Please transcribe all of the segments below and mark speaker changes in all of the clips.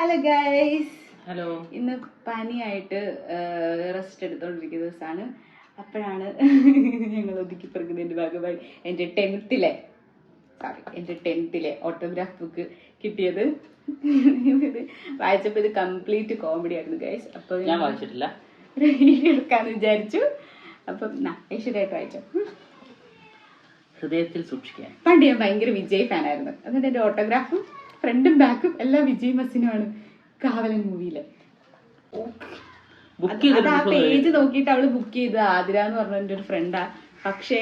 Speaker 1: Hello guys
Speaker 2: hello
Speaker 1: ഇന്ന് പനിയായിട്ട് rest എടുത്തോണ്ടിരിക്കുന്ന ദിവസമാണ് അപ്പോഴാണ് ഞങ്ങൾ ഒതുക്കി പെറുക്കുന്നതിന്റെ ഭാഗമായി എന്റെ ടെൻത്തിലെ സോറി എന്റെ ടെൻത്തിലെ ഓട്ടോഗ്രാഫ് ബുക്ക് കിട്ടിയത്. ഇത് വായിച്ചപ്പോൾ ഇത് കംപ്ലീറ്റ് കോമഡി ആയിരുന്നു ഗൈസ് അപ്പോൾ
Speaker 2: ഞാൻ വായിച്ചിട്ടില്ല.
Speaker 1: എടുക്കാന്ന് വിചാരിച്ചു. അപ്പം ഐശ്വര്യമായിട്ട് വായിച്ചോ.
Speaker 2: ഹൃദയത്തിൽ സൂക്ഷിക്കാൻ.
Speaker 1: പണ്ട് ഞാൻ ഭയങ്കര വിജയ് ഫാനായിരുന്നു എന്നിട്ട് എന്റെ ഓട്ടോഗ്രാഫും ഫ്രണ്ടും ബാക്കും എല്ലാം വിജയ് മസിനുമാണ് കാവലൻ മൂവിയിൽ.
Speaker 2: ബുക്ക്
Speaker 1: അത് ആ പേജ് നോക്കിയിട്ട് അവൾ ബുക്ക് ചെയ്ത് ആതിര എന്ന് പറഞ്ഞ എന്റെ ഒരു ഫ്രണ്ടാ പക്ഷേ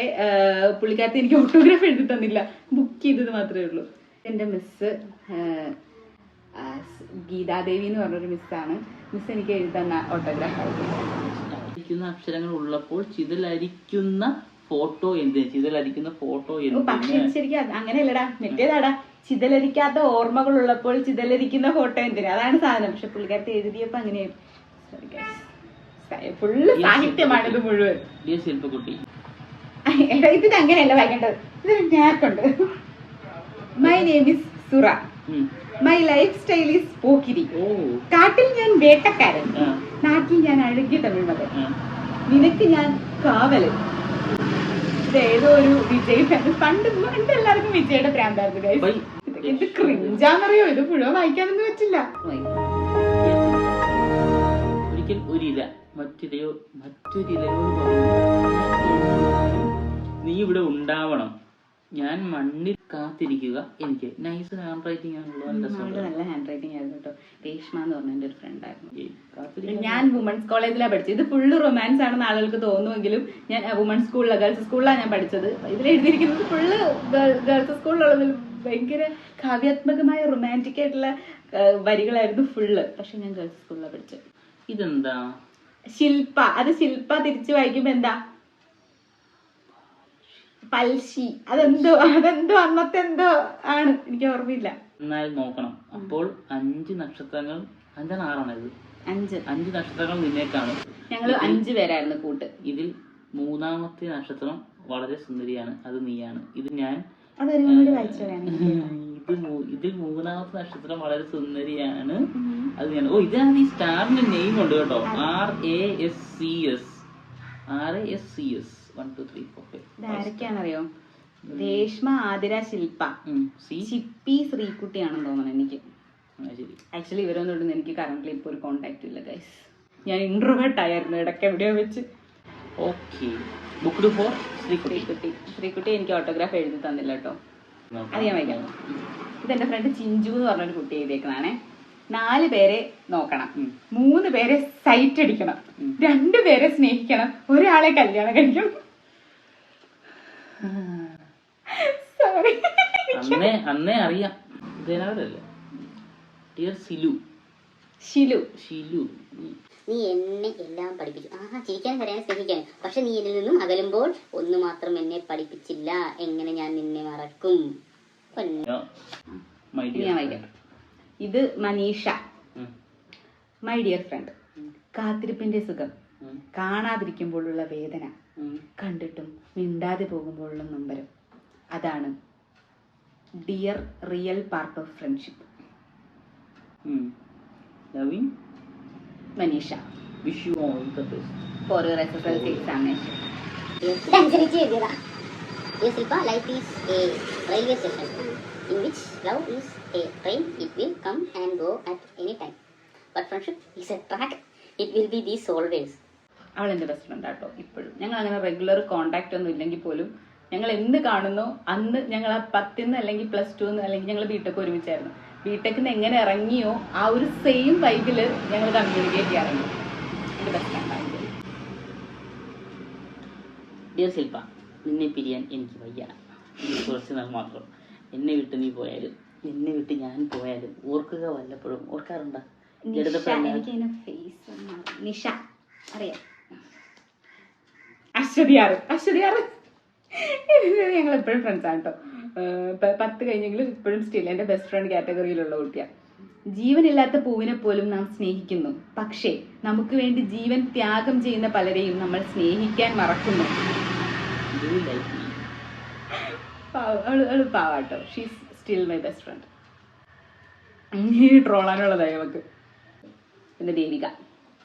Speaker 1: പുള്ളിക്കാരത്തി എനിക്ക് ഓട്ടോഗ്രാഫ് എഴുതി തന്നില്ല. ബുക്ക് ചെയ്തത് മാത്രമേ ഉള്ളൂ. എന്റെ മിസ്സ് ഗീതാദേവി എന്ന് പറഞ്ഞൊരു മിസ്സാണ് മിസ് എനിക്ക് എഴുതി തന്ന ഓട്ടോഗ്രാഫ് ആയിരുന്നു
Speaker 2: അക്ഷരങ്ങൾ ഉള്ളപ്പോൾ ചിതലരിക്കുന്ന ഫോട്ടോ എന്തിന്? ചിതലരിക്കുന്ന ഫോട്ടോ
Speaker 1: എന്ത് ശരിക്കും അങ്ങനെയല്ലടാ. മറ്റേതാടാ. ചിതലരിക്കാത്ത ഓർമ്മകൾ ഉള്ളപ്പോൾ ചിതലരിക്കുന്ന ഫോട്ടോ എന്തിനാ? അതാണ് സാധനം. പക്ഷെ പുള്ളിക്കാരത്തെ എഴുതിയപ്പോ അങ്ങനെയായിരുന്നു ഫുള്ള് സാഹിത്യമാണ് ഇത് മുഴുവൻ. എടാ ഇത് അങ്ങനെയല്ല വായിക്കേണ്ടത്. ഇതൊരു ഞാക്കുണ്ട് my name is Sura my lifestyle is Pokkiri കാട്ടിൽ ഞാൻ വേട്ടക്കാരൻ. നാട്ടിൽ ഞാൻ അഴുകിയ തമിഴ്മകൻ. നിനക്ക് ഞാൻ കാവലൻ. ഇത് ഏതോ ഒരു വിജയ് പണ്ട് പണ്ട് എല്ലാവർക്കും വിജയുടെ പ്രാന്തായിരുന്നു ഇത് ക്രിഞ്ചാന്നറിയോ ഇത് മുഴുവൻ വായിക്കാനൊന്നും പറ്റില്ല.
Speaker 2: ഒരിക്കൽ ഒരില മറ്റൊരിലയോ മറ്റൊരിലയോട് പറഞ്ഞു നീ ഇവിടെ ഉണ്ടാവണം. ഞാൻ മണ്ണിൽ കാത്തിരിക്കുക. എനിക്ക് നൈസ് ഹാൻഡ് റൈറ്റിംഗ് ആണല്ലോ നല്ല
Speaker 1: ഹാൻഡ് റൈറ്റിംഗ് ആയിരുന്നു കേട്ടോ. രേഷ്മ എന്ന് പറഞ്ഞ എന്റെ ഒരു
Speaker 2: ഫ്രണ്ട് ആയിരുന്നു.
Speaker 1: ഞാൻ വുമൺസ് കോളേജിലാണ് പഠിച്ചത്. ഇത് ഫുള്ള് റൊമാൻസ് ആണെന്ന് ആളുകൾക്ക് തോന്നുമെങ്കിലും ഞാൻ വുമൺസ് സ്കൂളിലാണ് ഗേൾസ് സ്കൂളിലാണ് ഞാൻ പഠിച്ചത്. ഇതിൽ എഴുതിയിരിക്കുന്നത് ഫുള്ള് ഗേൾസ് സ്കൂളിലുള്ളതിൽ ഭയങ്കര കാവ്യാത്മകമായ റൊമാന്റിക് ആയിട്ടുള്ള വരികളായിരുന്നു ഫുള്ള് പക്ഷെ ഞാൻ ഗേൾസ് സ്കൂളിലാണ് പഠിച്ചത്.
Speaker 2: ഇതെന്താ?
Speaker 1: ശില്പ. അത് ശില്പ തിരിച്ചു വായിക്കുമ്പോ എന്താ? പൽശി. അതെന്തോ അതെന്തോ അന്നത്തെ എന്തോ ആണ്. എനിക്ക് ഓർമ്മയില്ല.
Speaker 2: എന്നാൽ നോക്കണം. അപ്പോൾ അഞ്ച് നക്ഷത്രങ്ങൾ അഞ്ചാണ് ആറാണ് ഇത്?
Speaker 1: അഞ്ച്.
Speaker 2: അഞ്ച് നക്ഷത്രങ്ങൾ നിന്നേക്കാണ്.
Speaker 1: ഞങ്ങൾ അഞ്ചു പേരായിരുന്നു കൂട്ട്.
Speaker 2: ഇതിൽ മൂന്നാമത്തെ നക്ഷത്രം വളരെ സുന്ദരിയാണ്. അത് നീയാണ്. ഇത് ഞാൻ ഇത് ഇതിൽ മൂന്നാമത്തെ നക്ഷത്രം വളരെ സുന്ദരിയാണ്. അത് ഞാൻ ഓ ഇതാണ് ഈ സ്റ്റാറിന്റെ നെയിം ഉണ്ട് കേട്ടോ. R A S C S R A S C S one two three four
Speaker 1: ഇതാരൊക്കെയാണെന്നറിയോ Reshma Athira Shilpa. Chippi ശ്രീകുട്ടിയാണെന്ന് തോന്നുന്നു എനിക്ക്. ആക്ച്വലി ഇവരൊന്നും എനിക്ക് കറന്റ് ഇപ്പോൾ ഒരു കോണ്ടാക്ട് ഇല്ല ഗൈസ് ഞാൻ ഇൻട്രോവേർട്ട് ആയിരുന്നു ഇടയ്ക്ക് എവിടെയോ വെച്ച്.
Speaker 2: Okay book for Sreekutty.
Speaker 1: Sreekutty. എനിക്ക് ഓട്ടോഗ്രാഫ് എഴുതി തന്നില്ല കേട്ടോ. അത് ഞാൻ വായിക്കാം. ഇതെന്റെ ഫ്രണ്ട് ചിഞ്ചു എന്ന് പറഞ്ഞൊരു കുട്ടി എഴുതിയേക്കുന്നതാണേ. നാല് പേരെ നോക്കണം. മൂന്ന് പേരെ സൈറ്റ് അടിക്കണം. രണ്ടു പേരെ സ്നേഹിക്കണം. ഒരാളെ കല്യാണം കഴിക്കണം. സോറി
Speaker 2: അന്നേ അന്നേ അറിയാം. ഇതേനാവരല്ലേ ഡിയർ സിലു
Speaker 1: ഷിലു
Speaker 2: ഷിലു
Speaker 3: നീ എന്നെ എല്ലാം പഠിപ്പിച്ചു. ആ ചിരിക്കാൻ കരയാൻ സ്നേഹിക്കാൻ പക്ഷെ നീ എന്നിൽ നിന്നും അകലുമ്പോൾ ഒന്ന് മാത്രം എന്നെ പഠിപ്പിച്ചില്ല. എങ്ങനെ ഞാൻ നിന്നെ മറക്കും?
Speaker 1: ഞാൻ വായിക്കാം. ഇത് മനീഷ. മൈ ഡിയർ ഫ്രണ്ട് കാത്തിരിപ്പിന്റെ സുഖം. കാണാതിരിക്കുമ്പോഴുള്ള വേദന. കണ്ടിട്ടും മിണ്ടാതെ പോകുമ്പോഴുള്ള നൊമ്പരം അതാണ് dear real part of friendship
Speaker 2: loving
Speaker 1: Manisha
Speaker 2: wish you all the best
Speaker 1: for your S S L C examination
Speaker 3: Dear Silpa, life is a railway station in which love is a train. It will come and go at any time. But friendship is a track. It will be this always.
Speaker 1: അവൾ എന്റെ best friend ആട്ടോ ഇപ്പോഴും. ഞങ്ങൾ അങ്ങനെ regular contact ഒന്നും ഇല്ലെങ്കിൽ പോലും ഞങ്ങൾ എന്ത് കാണുന്നു അന്ന് ഞങ്ങൾ ആ പത്തിന്ന് അല്ലെങ്കിൽ പ്ലസ് ടു അല്ലെങ്കിൽ ഞങ്ങൾ ബിടെക് ഒരുമിച്ചായിരുന്നു. ബിടെക്കിൽ നിന്ന് എങ്ങനെ ഇറങ്ങിയോ ആ ഒരു സെയിം വൈബിൽ ഞങ്ങൾ കമ്മ്യൂണിക്കേറ്റ് ചെയ്യാറുണ്ട്. എന്റെ ബെസ്റ്റ് ഫ്രണ്ടാണ്
Speaker 2: ഡിയർ ശില്പ നിന്നെ പിരിയാൻ എനിക്ക് വയ്യ. കുറച്ച് നാൾ മാത്രം. എന്നെ വിട്ട് നീ പോയാലും എന്നെ വിട്ട് ഞാൻ പോയാലും ഓർക്കുക വല്ലപ്പോഴും. ഓർക്കാറുണ്ടോ?
Speaker 1: എനിക്ക് ഫേസ് നിഷ അറിയാം. അശ്വതിയാറ് അശ്വതിയാറ് ഞങ്ങൾ എപ്പോഴും ഫ്രണ്ട്സ് ആണ് കേട്ടോ പത്ത് കഴിഞ്ഞെങ്കിലും ഇപ്പോഴും സ്റ്റിൽ എന്റെ ബെസ്റ്റ് ഫ്രണ്ട് കാറ്റഗറിയിലുള്ള കുട്ടിയാണ് ജീവനില്ലാത്ത പൂവിനെ പോലും നാം സ്നേഹിക്കുന്നു. പക്ഷേ നമുക്ക് വേണ്ടി ജീവൻ ത്യാഗം ചെയ്യുന്ന പലരെയും നമ്മൾ സ്നേഹിക്കാൻ മറക്കുന്നു. പാവാട്ടോ. She's still my best friend ട്രോളാനുള്ളതായി നമുക്ക് പിന്നെ ദേവിക.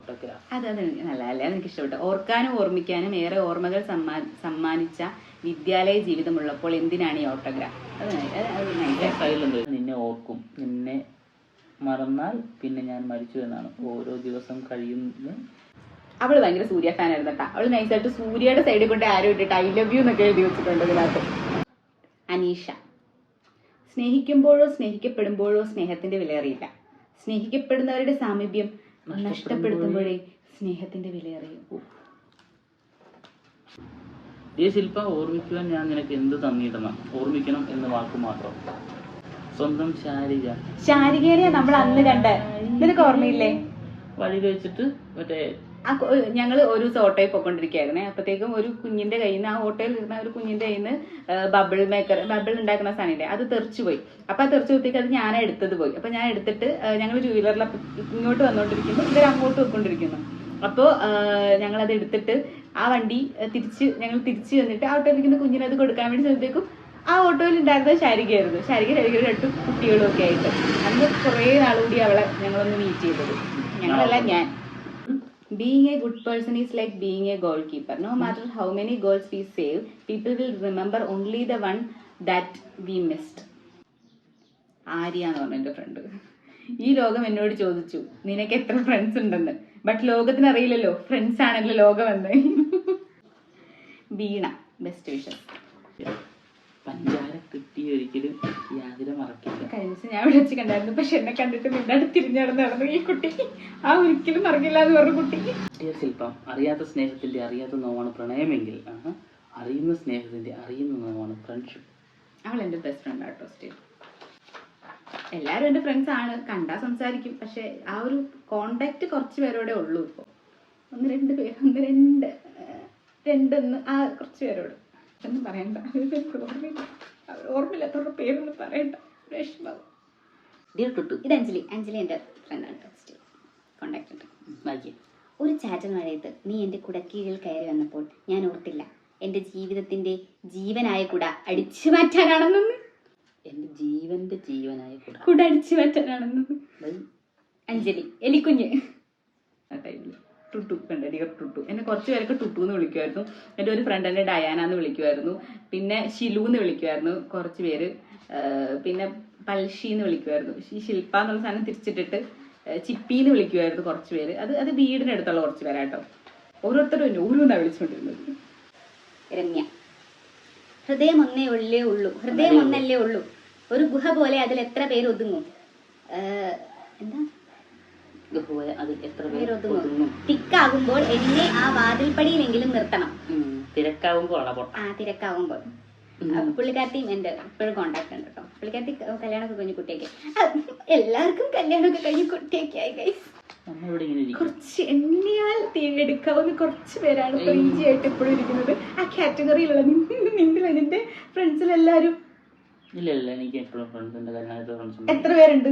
Speaker 2: ഫോട്ടോഗ്രാഫ്
Speaker 1: അതെ അത്. നല്ല അല്ലേ എനിക്ക് ഇഷ്ടപ്പെട്ടു. ഓർക്കാനും ഓർമ്മിക്കാനും ഏറെ ഓർമ്മകൾ സമ്മാ സമ്മാനിച്ച വിദ്യാലയ ജീവിതമുള്ളപ്പോൾ എന്തിനാണ് ഈ ഓട്ടോഗ്രാഫ്? അത്
Speaker 2: നിന്നെ ഓർക്കും. നിന്നെ മറന്നാൽ പിന്നെ ഞാൻ മരിച്ചു എന്നാണ്. ഓരോ ദിവസം കഴിയുന്ന.
Speaker 1: അവൾ ഭയങ്കര സൂര്യ ഫാൻ ആയിരുന്നു കേട്ടോ. അവൾ നൈസായിട്ട് സൂര്യയുടെ സൈഡിൽ കൊണ്ട് ആരോ ഇട്ടിട്ട് ഐ ലവ് യു എന്നൊക്കെ എഴുതി വെച്ചിട്ടുണ്ട് ഇതിനകത്ത്. അനീഷ. സ്നേഹിക്കുമ്പോഴോ സ്നേഹിക്കപ്പെടുമ്പോഴോ സ്നേഹത്തിന്റെ വിലയറിയില്ല. സ്നേഹിക്കപ്പെടുന്നവരുടെ സാമീപ്യം നഷ്ടപ്പെടുത്തുമ്പോഴേ സ്നേഹത്തിന്റെ വില അറിയും
Speaker 2: ഈ ശില്പ ഓർമ്മിക്കുവാൻ ഞാൻ നിനക്ക് എന്ത് തന്നിടണം? ഓർമ്മിക്കണം എന്ന വാക്ക് മാത്രം. സ്വന്തം ശാരിക.
Speaker 1: ശാരികേനെ നമ്മൾ അന്ന് കണ്ട. നിനക്ക് ഓർമ്മയില്ലേ?
Speaker 2: വഴി വെച്ചിട്ട് മറ്റേ
Speaker 1: ആ ഞങ്ങൾ ഒരു ദിവസം ഓട്ടോയിൽ പോയിക്കൊണ്ടിരിക്കുകയായിരുന്നേ. അപ്പോഴത്തേക്കും ഒരു കുഞ്ഞിന്റെ കയ്യിൽ നിന്ന് ആ ഓട്ടോയിൽ ഇരുന്ന ഒരു കുഞ്ഞിന്റെ കയ്യിൽ നിന്ന് ബബിൾ മേക്കർ ബബിൾ ഉണ്ടാക്കുന്ന സാധനമില്ലേ അത് തെറിച്ചു പോയി. അപ്പൊ ആ തെറിച്ചു പോയത്തേക്ക് അത് ഞാൻ എടുത്തത് പോയി. അപ്പൊ ഞാൻ എടുത്തിട്ട് ഞങ്ങൾ ടൂ വീലറിൽ ഇങ്ങോട്ട് വന്നുകൊണ്ടിരിക്കുന്നു ഇവർ അങ്ങോട്ട് പോയിക്കൊണ്ടിരിക്കുന്നു. അപ്പോൾ ഞങ്ങൾ അത് എടുത്തിട്ട് ആ വണ്ടി തിരിച്ച് ഞങ്ങൾ തിരിച്ച് വന്നിട്ട് ആ ഓട്ടോയിൽ ഇരിക്കുന്ന കുഞ്ഞിന് അത് കൊടുക്കാൻ വേണ്ടി ചെന്നത്തേക്കും ആ ഓട്ടോയിൽ ഉണ്ടായിരുന്നത് ശാരികയായിരുന്നു ശാരിക ശാരികയുടെ രണ്ട് കുട്ടികളും ഒക്കെ ആയിട്ട്. അന്ന് കുറേ നാളുകൂടി അവളെ ഞങ്ങളൊന്ന് മീറ്റ് ചെയ്തത്. ഞങ്ങളല്ല ഞാൻ. Being a good person is like being a goalkeeper. No matter how many goals we save, people will remember only the one that we missed. Arya എന്ന് പറഞ്ഞ എന്റെ ഫ്രണ്ട് ഈ ലോകം എന്നോട് ചോദിച്ചു നിനക്ക് എത്ര ഫ്രണ്ട്സ് ഉണ്ടെന്ന് ബട്ട് ലോകത്തിന് അറിയില്ലല്ലോ ഫ്രണ്ട്സ് ആണല്ലോ ലോകമെന്ന് വീണ ബെസ്റ്റ്
Speaker 2: കിട്ടി ഒരിക്കലും യാതൊരു മറക്കില്ല.
Speaker 1: കഴിഞ്ഞ ദിവസം ഞാൻ വിളിച്ച് കണ്ടായിരുന്നു പക്ഷെ എന്നെ കണ്ടിട്ട് നിന്നെ തിരിഞ്ഞു നടന്നു ഈ കുട്ടി. ആ ഒരിക്കലും മറക്കില്ല എന്ന് പറഞ്ഞ കുട്ടി.
Speaker 2: ഡിയർ ശില്പം അറിയാത്ത സ്നേഹത്തിന്റെ അറിയാത്ത നോവാണ് പ്രണയമെങ്കിൽ അറിയുന്ന സ്നേഹത്തിന്റെ അറിയുന്ന നോവാണ് ഫ്രണ്ട്ഷിപ്പ്
Speaker 1: അവൾ എന്റെ ബെസ്റ്റ് ഫ്രണ്ട് ആട്ടോ സ്റ്റിൽ എല്ലാവരും എന്റെ ഫ്രണ്ട്സ് ആണ് കണ്ടാ സംസാരിക്കും പക്ഷെ ആ ഒരു കോണ്ടാക്ട് കുറച്ച് പേരോടെ ഉള്ളൂ ഇപ്പോൾ. ഒന്ന് രണ്ട് പേര് ഒന്ന് രണ്ട് രണ്ടെന്ന് ആ കുറച്ച് പേരോട്. ഒന്നും പറയണ്ട. ഓർമ്മയില്ലാത്തവരുടെ പേരൊന്നും പറയണ്ട. വിഷമാവും
Speaker 2: ഡിയർ ടുട്ടു
Speaker 3: ഇത് അഞ്ജലി. അഞ്ജലി എന്റെ ഫ്രണ്ടാണ് സ്റ്റിൽ കോണ്ടാക്ട് ഉണ്ട്. ഒരു ചാറ്റൽ മഴയത്ത് നീ എന്റെ കുടക്കീഴിൽ കയറി വന്നപ്പോൾ ഞാൻ ഓർത്തില്ല. എന്റെ ജീവിതത്തിന്റെ ജീവനായ കുട അടിച്ചു മാറ്റാനാണെന്നൊന്ന്
Speaker 2: എന്റെ ജീവന്റെ ജീവനായ കൂടെ.
Speaker 1: കുട അടിച്ചു മാറ്റാനാണെന്നൊന്ന് അഞ്ജലി എലിക്കുഞ്ഞ്. ആ ടൈമിൽ ടുട്ടു കണ്ട്? ഡിയർ ടുട്ടു. എന്നെ കുറച്ച് പേരൊക്കെ ടുട്ടു എന്ന് വിളിക്കുമായിരുന്നു. എന്റെ ഒരു ഫ്രണ്ട് എന്നെ ഡയാന എന്ന് വിളിക്കുമായിരുന്നു. പിന്നെ ഷിലു എന്ന് വിളിക്കുമായിരുന്നു കുറച്ച് പേര്. പിന്നെ പൽഷി എന്ന് വിളിക്കുമായിരുന്നു. ഈ ശില്പ എന്നുള്ള സാധനം തിരിച്ചിട്ടിട്ട് ചിപ്പി എന്ന് വിളിക്കുമായിരുന്നു കുറച്ച് പേര്. അത് അത് വീടിനടുത്തുള്ള കുറച്ച് പേരാട്ടോ. ഓരോരുത്തരും എന്നെ ഓരോന്നാണ് വിളിച്ചുകൊണ്ടിരുന്നത്
Speaker 3: രമ്യ ഹൃദയം ഒന്നേ ഉള്ളേ ഉള്ളൂ. ഹൃദയം ഒന്നല്ലേ ഉള്ളൂ. ഒരു ഗുഹ പോലെ അതിൽ എത്ര പേര് ഒതുങ്ങും? എന്താ?
Speaker 2: ഗഹുവ അതിൽ എത്ര പേർ
Speaker 3: പേര് ഒതുങ്ങും. തിക്കാകുമ്പോൾ എന്നെ ആ വാതിൽപ്പടിയിലെങ്കിലും നിർത്തണം.
Speaker 2: തിരക്കാവുമ്പോൾ
Speaker 3: ആ തിരക്കാകുമ്പോൾ പുള്ളിക്കാർത്തിയും എന്റെ എന്റെ ഇപ്പോഴും കോണ്ടാക്ട് ഉണ്ട് കേട്ടോ. പുള്ളിക്കാർത്തി കല്യാണമൊക്കെ കഴിഞ്ഞ് കുട്ടിയൊക്കെ. എല്ലാവർക്കും കല്യാണമൊക്കെ കഴിഞ്ഞ് കുട്ടിയൊക്കെ ആയി ഗൈസ്
Speaker 2: നമ്മളിവിടെ ഇങ്ങനെ ഇരിക്കും.
Speaker 1: കുറച്ച് എണ്ണിയാൽ തീരെടുക്കാവുന്ന കുറച്ച് പേരാണ് ഇപ്പൊ ഈസി ആയിട്ട് എപ്പോഴും ഇരിക്കുന്നത്. ആ കാറ്റഗറിയിലുള്ള നിന്റെ നിന്റെ ഫ്രണ്ട്സിലെല്ലാരും
Speaker 2: ഇല്ല ഇല്ല എനിക്ക് എപ്പോഴും ഫ്രണ്ട്സ് ഉണ്ട്.
Speaker 1: എത്ര പേരുണ്ട്?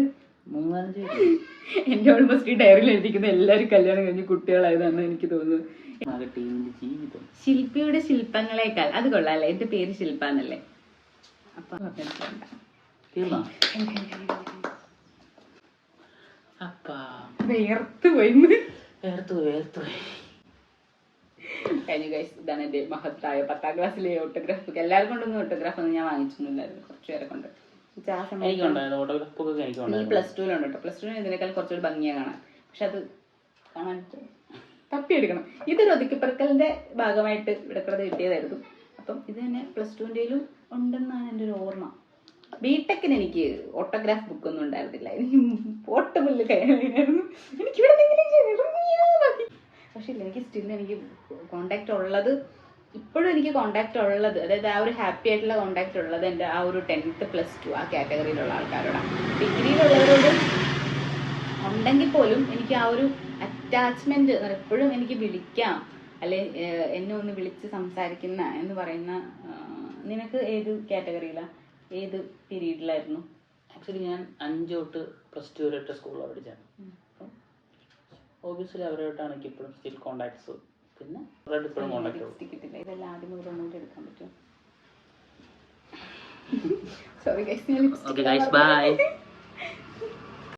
Speaker 2: മൂന്നാലഞ്ച്
Speaker 1: എന്റെ ഓൾമോസ്റ്റ് ഈ ഡയറിയിൽ എഴുതിക്കുന്ന എല്ലാവരും കല്യാണം കഴിഞ്ഞ് കുട്ടികളായതാണ് എനിക്ക്
Speaker 2: തോന്നുന്നത് ജീവിതം.
Speaker 1: ശില്പിയുടെ ശില്പങ്ങളെക്കാൾ അത് കൊള്ളാല്ലേ എന്റെ പേര് ശില്പ എന്നല്ലേ അപ്പൊ അതെനിക്ക്
Speaker 2: തീർന്നാ? അപ്പാ.
Speaker 1: വേർത്ത് പോയി
Speaker 2: വേർത്തു വേർത്തു
Speaker 1: കഴിഞ്ഞു ഗൈസ് ഇതാണ് എന്റെ മഹത്തായ പത്താം ക്ലാസ്സിലെ ഓട്ടോഗ്രാഫ് എല്ലാവർക്കും കൊണ്ടൊന്നും ഓട്ടോഗ്രാഫ് ഒന്നും ഞാൻ വാങ്ങിച്ചിട്ടുണ്ടായിരുന്നു കുറച്ച് പേരെ കൊണ്ട്.
Speaker 2: എനിക്കുണ്ടായിരുന്നു
Speaker 1: പ്ലസ് ടുവിലുണ്ട് കേട്ടോ പ്ലസ് ടുവിന് ഇതിനേക്കാൾ കുറച്ചുകൂടി ഭംഗിയാ കാണാൻ. പക്ഷെ അത് കാണാൻ തപ്പിയെടുക്കണം ഇതൊരു ഒതുക്കിപ്പറക്കലിന്റെ ഭാഗമായിട്ട് ഇവിടെ കിടന്ന് കിട്ടിയതായിരുന്നു. അപ്പം ഇത് തന്നെ പ്ലസ് ടുവിന്റെയിലും ഉണ്ടെന്നാണ് എന്റെ ഒരു ഓർമ്മ. ബിടെക്കിന് എനിക്ക് ഓട്ടോഗ്രാഫ് ബുക്ക് ഒന്നും ഉണ്ടായിരുന്നില്ല. എനിക്ക് പോർട്ടബിളിൽ കഴിയായിരുന്നു എനിക്ക് ഇവിടെ പക്ഷെ ഇല്ല എനിക്ക് സ്റ്റിൽ എനിക്ക് കോണ്ടാക്ട് ഉള്ളത് ഇപ്പോഴും എനിക്ക് കോണ്ടാക്ട് ഉള്ളത് അതായത് ആ ഒരു ഹാപ്പി ആയിട്ടുള്ള കോണ്ടാക്ട് ഉള്ളത് എന്റെ ആ ഒരു ടെൻത്ത് പ്ലസ് ടു ആ കാറ്റഗറിയിലുള്ള ആൾക്കാരോടാണ്. ഡിഗ്രിയിലുള്ളവരോട് ഉണ്ടെങ്കിൽ പോലും എനിക്ക് ആ ഒരു അറ്റാച്ച്മെന്റ് എപ്പോഴും എനിക്ക് വിളിക്കാം. അല്ലെ എന്നെ ഒന്ന് വിളിച്ച് സംസാരിക്കുന്ന എന്ന് പറയുന്ന നിനക്ക് ഏത് കാറ്റഗറിയിലാ ഏത് പീരീഡിലായിരുന്നു
Speaker 2: ആക്ച്വലി ഞാൻ അഞ്ച് തൊട്ട് പ്ലസ് ടു വരെ സ്കൂളിലാണ് പഠിച്ചത് ഓബിയസ്ലി അവരോട്ടാണ് എനിക്ക് ഇപ്പോഴും സ്റ്റിൽ കോണ്ടാക്ട്സ് പിന്നെ റെഡ് ഇപ്പോഴും കോണ്ടാക്ട്
Speaker 1: കിട്ടില്ല ഇതെല്ലാം ആദ്യം മുതൽ ഒന്നുകൂടി എടുക്കാൻ പറ്റും സോറി
Speaker 2: ഗൈസ് ബൈ